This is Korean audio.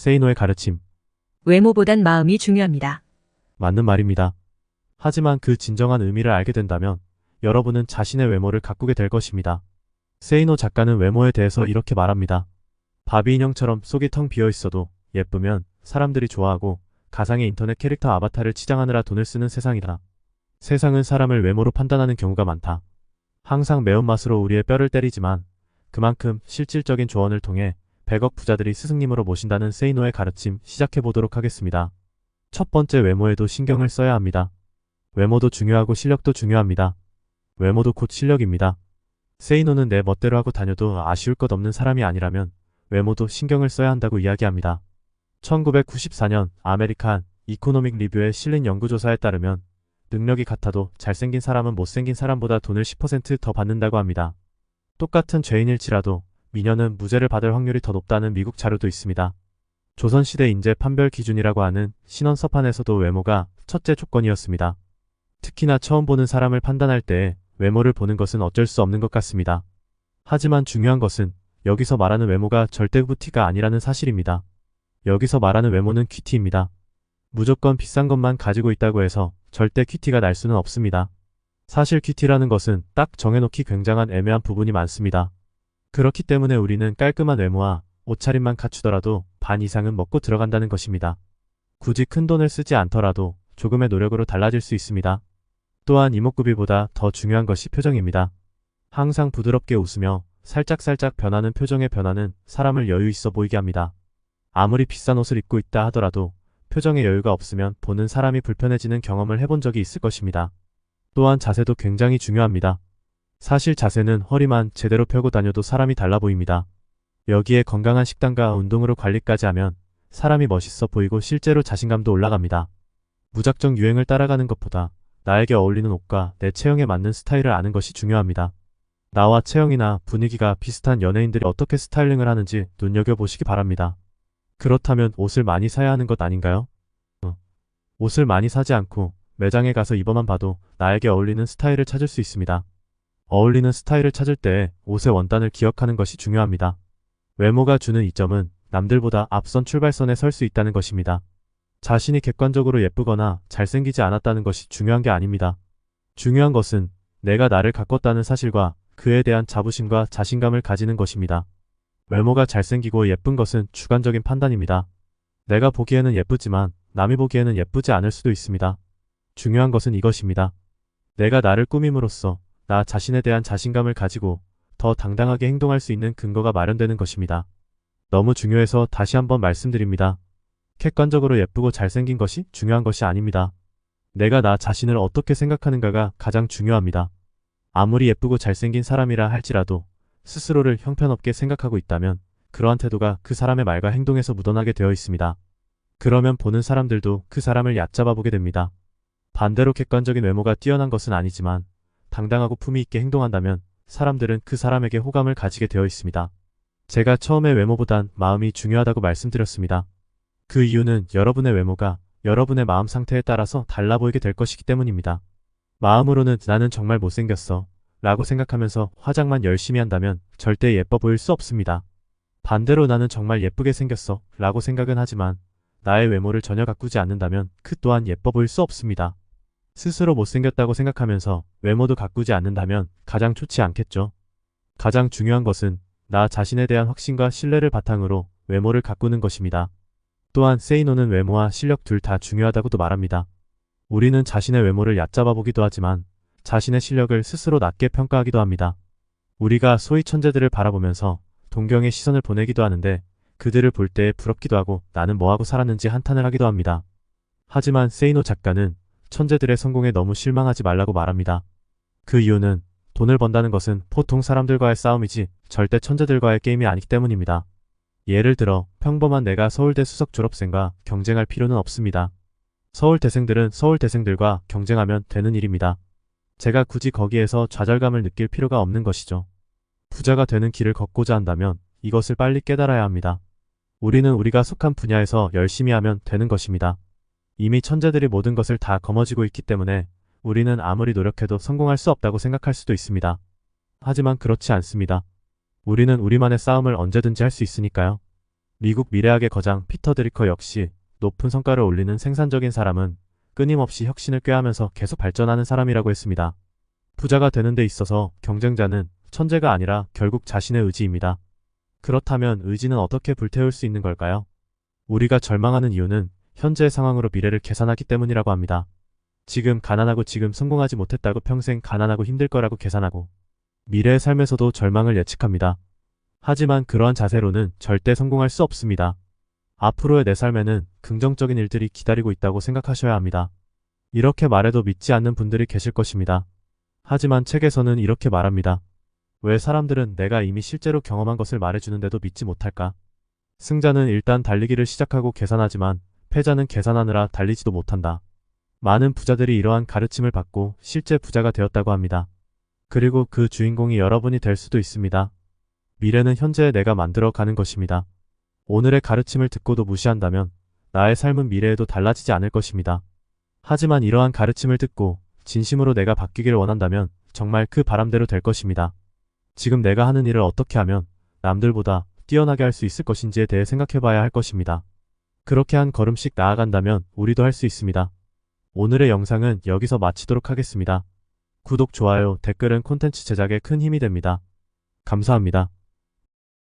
세이노의 가르침. 외모보단 마음이 중요합니다. 맞는 말입니다. 하지만 그 진정한 의미를 알게 된다면 여러분은 자신의 외모를 가꾸게 될 것입니다. 세이노 작가는 외모에 대해서 이렇게 말합니다. 바비 인형처럼 속이 텅 비어 있어도 예쁘면 사람들이 좋아하고 가상의 인터넷 캐릭터 아바타를 치장하느라 돈을 쓰는 세상이다. 세상은 사람을 외모로 판단하는 경우가 많다. 항상 매운맛으로 우리의 뼈를 때리지만 그만큼 실질적인 조언을 통해 100억 부자들이 스승님으로 모신다는 세이노의 가르침 시작해 보도록 하겠습니다. 첫 번째 외모에도 신경을 써야 합니다. 외모도 중요하고 실력도 중요합니다. 외모도 곧 실력입니다. 세이노는 내 멋대로 하고 다녀도 아쉬울 것 없는 사람이 아니라면 외모도 신경을 써야 한다고 이야기합니다. 1994년 아메리칸 이코노믹 리뷰의 실린 연구조사에 따르면 능력이 같아도 잘생긴 사람은 못생긴 사람보다 돈을 10%더 받는다고 합니다. 똑같은 죄인일지라도 미녀는 무죄를 받을 확률이 더 높다는 미국 자료도 있습니다. 조선시대 인재 판별 기준이라고 하는 신원 서판에서도 외모가 첫째 조건이었습니다. 특히나 처음 보는 사람을 판단할 때 외모를 보는 것은 어쩔 수 없는 것 같습니다. 하지만 중요한 것은 여기서 말하는 외모가 절대 후티가 아니라는 사실입니다. 여기서 말하는 외모는 큐티입니다. 무조건 비싼 것만 가지고 있다고 해서 절대 큐티가 날 수는 없습니다. 사실 큐티라는 것은 딱 정해놓기 굉장한 애매한 부분이 많습니다. 그렇기 때문에 우리는 깔끔한 외모와 옷차림만 갖추더라도 반 이상은 먹고 들어간다는 것입니다. 굳이 큰 돈을 쓰지 않더라도 조금의 노력으로 달라질 수 있습니다. 또한 이목구비보다 더 중요한 것이 표정입니다. 항상 부드럽게 웃으며 살짝살짝 변하는 표정의 변화는 사람을 여유 있어 보이게 합니다. 아무리 비싼 옷을 입고 있다 하더라도 표정에 여유가 없으면 보는 사람이 불편해지는 경험을 해본 적이 있을 것입니다. 또한 자세도 굉장히 중요합니다. 사실 자세는 허리만 제대로 펴고 다녀도 사람이 달라 보입니다. 여기에 건강한 식단과 운동으로 관리까지 하면 사람이 멋있어 보이고 실제로 자신감도 올라갑니다. 무작정 유행을 따라가는 것보다 나에게 어울리는 옷과 내 체형에 맞는 스타일을 아는 것이 중요합니다. 나와 체형이나 분위기가 비슷한 연예인들이 어떻게 스타일링을 하는지 눈여겨보시기 바랍니다. 그렇다면 옷을 많이 사야 하는 것 아닌가요? 어. 옷을 많이 사지 않고 매장에 가서 입어만 봐도 나에게 어울리는 스타일을 찾을 수 있습니다. 어울리는 스타일을 찾을 때 옷의 원단을 기억하는 것이 중요합니다. 외모가 주는 이점은 남들보다 앞선 출발선에 설 수 있다는 것입니다. 자신이 객관적으로 예쁘거나 잘생기지 않았다는 것이 중요한 게 아닙니다. 중요한 것은 내가 나를 가꿨다는 사실과 그에 대한 자부심과 자신감을 가지는 것입니다. 외모가 잘생기고 예쁜 것은 주관적인 판단입니다. 내가 보기에는 예쁘지만 남이 보기에는 예쁘지 않을 수도 있습니다. 중요한 것은 이것입니다. 내가 나를 꾸밈으로써 나 자신에 대한 자신감을 가지고 더 당당하게 행동할 수 있는 근거가 마련되는 것입니다. 너무 중요해서 다시 한번 말씀드립니다. 객관적으로 예쁘고 잘생긴 것이 중요한 것이 아닙니다. 내가 나 자신을 어떻게 생각하는가가 가장 중요합니다. 아무리 예쁘고 잘생긴 사람이라 할지라도 스스로를 형편없게 생각하고 있다면 그러한 태도가 그 사람의 말과 행동에서 묻어나게 되어 있습니다. 그러면 보는 사람들도 그 사람을 얕잡아 보게 됩니다. 반대로 객관적인 외모가 뛰어난 것은 아니지만 당당하고 품위 있게 행동한다면 사람들은 그 사람에게 호감을 가지게 되어 있습니다. 제가 처음에 외모보단 마음이 중요하다고 말씀드렸습니다. 그 이유는 여러분의 외모가 여러분의 마음 상태에 따라서 달라 보이게 될 것이기 때문입니다. 마음으로는 나는 정말 못생겼어 라고 생각하면서 화장만 열심히 한다면 절대 예뻐 보일 수 없습니다. 반대로 나는 정말 예쁘게 생겼어 라고 생각은 하지만 나의 외모를 전혀 가꾸지 않는다면 그 또한 예뻐 보일 수 없습니다. 스스로 못생겼다고 생각하면서 외모도 가꾸지 않는다면 가장 좋지 않겠죠. 가장 중요한 것은 나 자신에 대한 확신과 신뢰를 바탕으로 외모를 가꾸는 것입니다. 또한 세이노는 외모와 실력 둘 다 중요하다고도 말합니다. 우리는 자신의 외모를 얕잡아 보기도 하지만 자신의 실력을 스스로 낮게 평가하기도 합니다. 우리가 소위 천재들을 바라보면서 동경의 시선을 보내기도 하는데 그들을 볼 때 부럽기도 하고 나는 뭐하고 살았는지 한탄을 하기도 합니다. 하지만 세이노 작가는 천재들의 성공에 너무 실망하지 말라고 말합니다. 그 이유는 돈을 번다는 것은 보통 사람들과의 싸움이지 절대 천재들과의 게임이 아니기 때문입니다. 예를 들어 평범한 내가 서울대 수석 졸업생과 경쟁할 필요는 없습니다. 서울대생들은 서울대생들과 경쟁하면 되는 일입니다. 제가 굳이 거기에서 좌절감을 느낄 필요가 없는 것이죠. 부자가 되는 길을 걷고자 한다면 이것을 빨리 깨달아야 합니다. 우리는 우리가 속한 분야에서 열심히 하면 되는 것입니다. 이미 천재들이 모든 것을 다 거머쥐고 있기 때문에 우리는 아무리 노력해도 성공할 수 없다고 생각할 수도 있습니다. 하지만 그렇지 않습니다. 우리는 우리만의 싸움을 언제든지 할 수 있으니까요. 미국 미래학의 거장 피터 드리커 역시 높은 성과를 올리는 생산적인 사람은 끊임없이 혁신을 꾀하면서 계속 발전하는 사람이라고 했습니다. 부자가 되는 데 있어서 경쟁자는 천재가 아니라 결국 자신의 의지입니다. 그렇다면 의지는 어떻게 불태울 수 있는 걸까요? 우리가 절망하는 이유는 현재의 상황으로 미래를 계산하기 때문이라고 합니다. 지금 가난하고 지금 성공하지 못했다고 평생 가난하고 힘들 거라고 계산하고 미래의 삶에서도 절망을 예측합니다. 하지만 그러한 자세로는 절대 성공할 수 없습니다. 앞으로의 내 삶에는 긍정적인 일들이 기다리고 있다고 생각하셔야 합니다. 이렇게 말해도 믿지 않는 분들이 계실 것입니다. 하지만 책에서는 이렇게 말합니다. 왜 사람들은 내가 이미 실제로 경험한 것을 말해주는데도 믿지 못할까? 승자는 일단 달리기를 시작하고 계산하지만 패자는 계산하느라 달리지도 못한다. 많은 부자들이 이러한 가르침을 받고 실제 부자가 되었다고 합니다. 그리고 그 주인공이 여러분이 될 수도 있습니다. 미래는 현재의 내가 만들어 가는 것입니다. 오늘의 가르침을 듣고도 무시한다면 나의 삶은 미래에도 달라지지 않을 것입니다. 하지만 이러한 가르침을 듣고 진심으로 내가 바뀌기를 원한다면 정말 그 바람대로 될 것입니다. 지금 내가 하는 일을 어떻게 하면 남들보다 뛰어나게 할 수 있을 것인지에 대해 생각해 봐야 할 것입니다. 그렇게 한 걸음씩 나아간다면 우리도 할 수 있습니다. 오늘의 영상은 여기서 마치도록 하겠습니다. 구독, 좋아요, 댓글은 콘텐츠 제작에 큰 힘이 됩니다. 감사합니다.